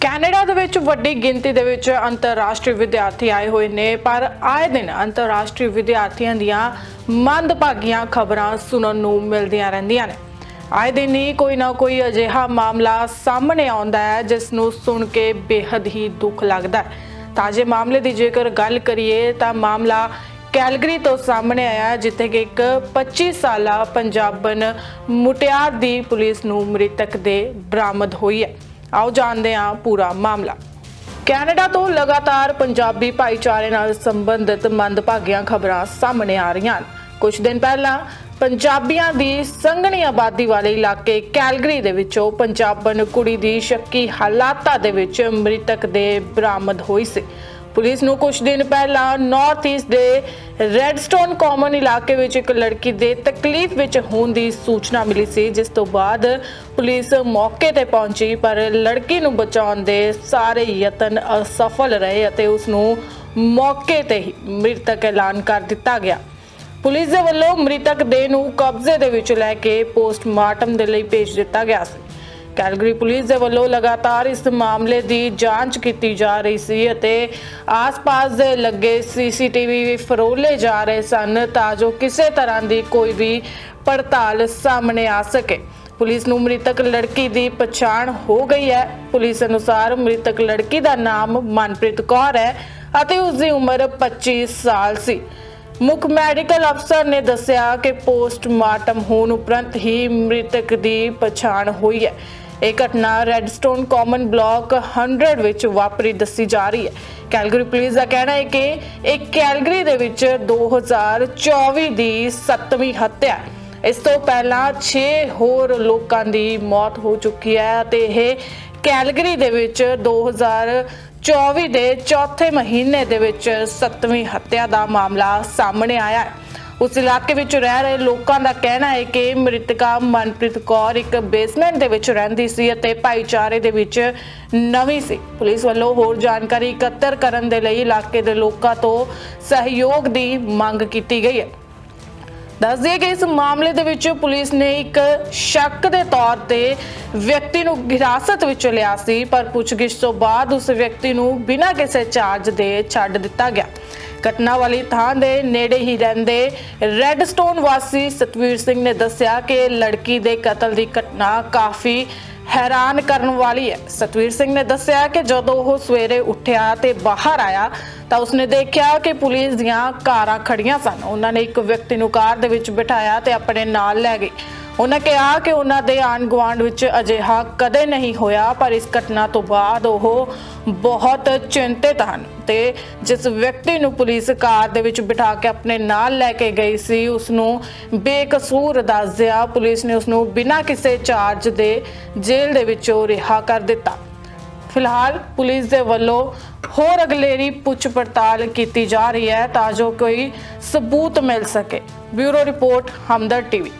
Canada ਦੇ ਵਿੱਚ ਵੱਡੀ ਗਿਣਤੀ ਦੇ ਵਿੱਚ ਅੰਤਰਰਾਸ਼ਟਰੀ ਵਿਦਿਆਰਥੀ ਆਏ ਹੋਏ ਨੇ, ਪਰ ਆਏ ਦਿਨ ਅੰਤਰਰਾਸ਼ਟਰੀ ਵਿਦਿਆਰਥੀਆਂ ਦੀਆਂ ਮੰਦਭਾਗੀਆਂ ਖਬਰਾਂ ਸੁਣਨ ਨੂੰ ਮਿਲਦੀਆਂ ਰਹਿੰਦੀਆਂ ਨੇ। ਆਏ ਦਿਨ ਹੀ ਕੋਈ ਨਾ ਕੋਈ ਅਜਿਹਾ ਮਾਮਲਾ ਸਾਹਮਣੇ ਆਉਂਦਾ ਹੈ, ਜਿਸ ਨੂੰ ਸੁਣ ਕੇ ਬੇहद ਹੀ ਦੁੱਖ ਲੱਗਦਾ ਹੈ। ਤਾਜੇ ਮਾਮਲੇ ਦੀ ਜੇਕਰ ਗੱਲ ਕਰੀਏ, ਤਾਂ ਮਾਮਲਾ ਕੈਲਗਰੀ ਤੋਂ ਸਾਹਮਣੇ ਆਇਆ, ਜਿੱਥੇ ਕਿ ਇੱਕ 25 ਸਾਲਾ ਪੰਜਾਬਨ ਮੁਟਿਆਰ ਦੀ ਪੁਲਿਸ ਨੂੰ ਮ੍ਰਿਤਕ ਦੇ ਬਰਾਮਦ ਹੋਈ ਹੈ। ਆਓ ਜਾਣਦੇ ਹਾਂ ਪੂਰਾ ਮਾਮਲਾ। ਕੈਨੇਡਾ ਤੋਂ ਲਗਾਤਾਰ ਪੰਜਾਬੀ ਭਾਈਚਾਰੇ ਨਾਲ ਸੰਬੰਧਿਤ ਮੰਦਭਾਗੀਆਂ ਖਬਰਾਂ ਸਾਹਮਣੇ ਆ ਰਹੀਆਂ ਹਨ। ਕੁਝ ਦਿਨ ਪਹਿਲਾਂ ਪੰਜਾਬੀਆਂ ਦੀ ਸੰਘਣੀ ਆਬਾਦੀ ਵਾਲੇ ਇਲਾਕੇ ਕੈਲਗਰੀ ਦੇ ਵਿੱਚੋਂ ਪੰਜਾਬਣ ਕੁੜੀ ਦੀ ਸ਼ੱਕੀ ਹਾਲਾਤਾਂ ਦੇ ਵਿੱਚ ਮ੍ਰਿਤਕ ਦੇ ਬਰਾਮਦ ਹੋਈ ਸੀ। ਪੁਲਿਸ ਨੂੰ ਕੁਝ ਦਿਨ ਪਹਿਲਾਂ ਨਾਰਥ ਈਸਟ ਦੇ ਰੈਡਸਟੋਨ ਕਾਮਨ ਇਲਾਕੇ ਵਿੱਚ ਇੱਕ ਲੜਕੀ ਦੇ ਤਕਲੀਫ ਵਿੱਚ ਹੋਣ ਦੀ ਸੂਚਨਾ ਮਿਲੀ ਸੀ, ਜਿਸ ਤੋਂ ਬਾਅਦ ਪੁਲਿਸ ਮੌਕੇ ਤੇ ਪਹੁੰਚੀ, ਪਰ ਲੜਕੀ ਨੂੰ ਬਚਾਉਣ ਦੇ ਸਾਰੇ ਯਤਨ ਅਸਫਲ ਰਹੇ ਅਤੇ ਉਸ ਨੂੰ ਮੌਕੇ ਤੇ ਹੀ ਮ੍ਰਿਤਕ ਐਲਾਨ ਕਰ ਦਿੱਤਾ ਗਿਆ। ਪੁਲਿਸ ਦੇ ਵੱਲੋਂ ਮ੍ਰਿਤਕ ਦੇਹ ਨੂੰ ਕਬਜ਼ੇ ਦੇ ਵਿੱਚ ਲੈ ਕੇ ਪੋਸਟਮਾਰਟਮ ਦੇ ਲਈ ਭੇਜ ਦਿੱਤਾ ਗਿਆ ਸੀ। ਕੈਲਗਰੀ ਪੁਲਿਸ ਦੇ ਵੱਲੋਂ ਲਗਾਤਾਰ ਇਸ ਮਾਮਲੇ ਦੀ ਜਾਂਚ ਕੀਤੀ ਜਾ ਰਹੀ ਸੀ ਅਤੇ ਆਸ-ਪਾਸ ਦੇ ਲੱਗੇ ਸੀਸੀਟੀਵੀ ਵੀ ਫਰੋਲੇ ਜਾ ਰਹੇ ਸਨ ਤਾਂ ਜੋ ਕਿਸੇ ਤਰ੍ਹਾਂ ਦੀ ਕੋਈ ਵੀ ਪੜਤਾਲ ਸਾਹਮਣੇ ਆ ਸਕੇ। ਪੁਲਿਸ ਨੂੰ ਮ੍ਰਿਤਕ ਲੜਕੀ ਦੀ ਪਛਾਣ ਹੋ ਗਈ ਹੈ। ਪੁਲਿਸ ਅਨੁਸਾਰ ਮ੍ਰਿਤਕ ਲੜਕੀ ਦਾ ਨਾਮ ਮਨਪ੍ਰੀਤ ਕੌਰ ਹੈ ਅਤੇ ਉਸ ਦੀ ਉਮਰ 25 ਸਾਲ ਸੀ। ਮੁੱਖ ਮੈਡੀਕਲ ਅਫਸਰ ਨੇ ਦੱਸਿਆ ਕਿ ਪੋਸਟਮਾਰਟਮ ਹੋਣ ਉਪਰੰਤ ਹੀ ਮ੍ਰਿਤਕ ਦੀ ਪਛਾਣ ਹੋਈ ਹੈ। ਇਹ ਘਟਨਾ ਰੈਡਸਟੋਨ ਕਾਮਨ ਬਲਾਕ 100 ਵਿੱਚ ਵਾਪਰੀ ਦੱਸੀ ਜਾ ਰਹੀ ਹੈ। ਕੈਲਗਰੀ ਪੁਲਿਸ ਦਾ ਕਹਿਣਾ ਹੈ ਕਿ ਇਹ ਕੈਲਗਰੀ ਦੇ ਵਿੱਚ 2024 ਦੀ 7ਵੀਂ ਹੱਤਿਆ ਇਸ ਤੋਂ ਪਹਿਲਾਂ 6 ਹੋਰ ਲੋਕਾਂ ਦੀ ਮੌਤ ਹੋ ਚੁੱਕੀ ਹੈ ਅਤੇ ਇਹ ਕੈਲਗਰੀ ਦੇ ਵਿੱਚ 2024 ਦੇ ਚੌਥੇ ਮਹੀਨੇ ਦੇ ਵਿੱਚ 7ਵੀਂ ਹੱਤਿਆ ਦਾ ਮਾਮਲਾ ਸਾਹਮਣੇ ਆਇਆ ਹੈ। ਉਸ ਇਲਾਕੇ ਵਿੱਚ ਰਹਿ ਰਹੇ ਲੋਕਾਂ ਦਾ ਕਹਿਣਾ ਹੈ ਕਿ ਮ੍ਰਿਤਕਾ ਮਨਪ੍ਰੀਤ ਕੌਰ ਇੱਕ ਬੇਸਮੈਂਟ ਦੇ ਵਿੱਚ ਰਹਿੰਦੀ ਸੀ ਅਤੇ ਭਾਈਚਾਰੇ ਦੇ ਵਿੱਚ ਨਵੀਂ ਸੀ। ਪੁਲਿਸ ਵੱਲੋਂ ਹੋਰ ਜਾਣਕਾਰੀ ਇਕੱਤਰ ਕਰਨ ਦੇ ਲਈ ਇਲਾਕੇ ਦੇ ਲੋਕਾਂ ਤੋਂ ਸਹਿਯੋਗ ਦੀ ਮੰਗ ਕੀਤੀ ਗਈ ਹੈ। ਦੱਸ ਦਈਏ ਕਿ ਇਸ ਮਾਮਲੇ ਦੇ ਵਿੱਚ ਪੁਲਿਸ ਨੇ ਇੱਕ ਸ਼ੱਕ ਦੇ ਤੌਰ ਤੇ ਵਿਅਕਤੀ ਨੂੰ ਹਿਰਾਸਤ ਵਿੱਚ ਲਿਆ ਸੀ, ਪਰ ਪੁੱਛਗਿੱਛ ਤੋਂ ਬਾਅਦ ਉਸ ਵਿਅਕਤੀ ਨੂੰ ਬਿਨਾਂ ਕਿਸੇ ਚਾਰਜ ਦੇ ਛੱਡ ਦਿੱਤਾ ਗਿਆ। ਘਟਨਾ ਵਾਲੀ ਥਾਂ ਦੇ ਨੇੜੇ ਹੀ ਰਹਿੰਦੇ ਰੈਡਸਟੋਨ ਵਾਸੀ ਸਤਵੀਰ ਸਿੰਘ ਨੇ ਦੱਸਿਆ ਕਿ ਲੜਕੀ ਦੇ ਕਤਲ ਦੀ ਘਟਨਾ ਕਾਫੀ ਹੈਰਾਨ ਕਰਨ ਵਾਲੀ ਹੈ। ਸਤਵੀਰ ਸਿੰਘ ਨੇ ਦੱਸਿਆ ਕਿ ਜਦੋਂ ਉਹ ਸਵੇਰੇ ਉੱਠਿਆ ਤੇ ਬਾਹਰ ਆਇਆ, ਤਾਂ ਉਸਨੇ ਦੇਖਿਆ ਕਿ ਪੁਲਿਸ ਦੀਆਂ ਕਾਰਾਂ ਖੜੀਆਂ ਸਨ। ਉਹਨਾਂ ਨੇ ਇੱਕ ਵਿਅਕਤੀ ਨੂੰ ਕਾਰ ਦੇ ਵਿੱਚ ਬਿਠਾਇਆ ਤੇ ਆਪਣੇ ਨਾਲ ਲੈ ਗਏ ਉਹਨਾਂ ਕਿਹਾ ਕਿ ਉਹਨਾਂ ਦੇ ਆਣ ਗੁਆਂਢ ਵਿੱਚ ਅਜਿਹਾ ਕਦੇ ਨਹੀਂ ਹੋਇਆ, ਪਰ ਇਸ ਘਟਨਾ ਤੋਂ ਬਾਅਦ ਉਹ ਬਹੁਤ ਚਿੰਤਿਤ ਹਨ ਤੇ ਜਿਸ ਵਿਅਕਤੀ ਨੂੰ ਪੁਲਿਸ ਕਾਰ ਦੇ ਵਿੱਚ ਬਿਠਾ ਕੇ ਆਪਣੇ ਨਾਲ ਲੈ ਕੇ ਗਈ ਸੀ ਉਸ ਨੂੰ ਬੇਕਸੂਰ ਦੱਸਦਿਆਂ ਪੁਲਿਸ ਨੇ ਉਸ ਨੂੰ ਬਿਨਾਂ ਕਿਸੇ ਚਾਰਜ ਦੇ ਜੇਲ੍ਹ ਦੇ ਵਿੱਚੋਂ ਰਿਹਾ ਕਰ ਦਿੱਤਾ। ਫਿਲਹਾਲ ਪੁਲਿਸ ਦੇ ਵੱਲੋਂ ਹੋਰ ਅਗਲੇਰੀ ਪੁੱਛ ਪੜਤਾਲ ਕੀਤੀ ਜਾ ਰਹੀ ਹੈ ਤਾਂ ਜੋ ਕੋਈ ਸਬੂਤ ਮਿਲ ਸਕੇ। Bureau report, Hamdard TV.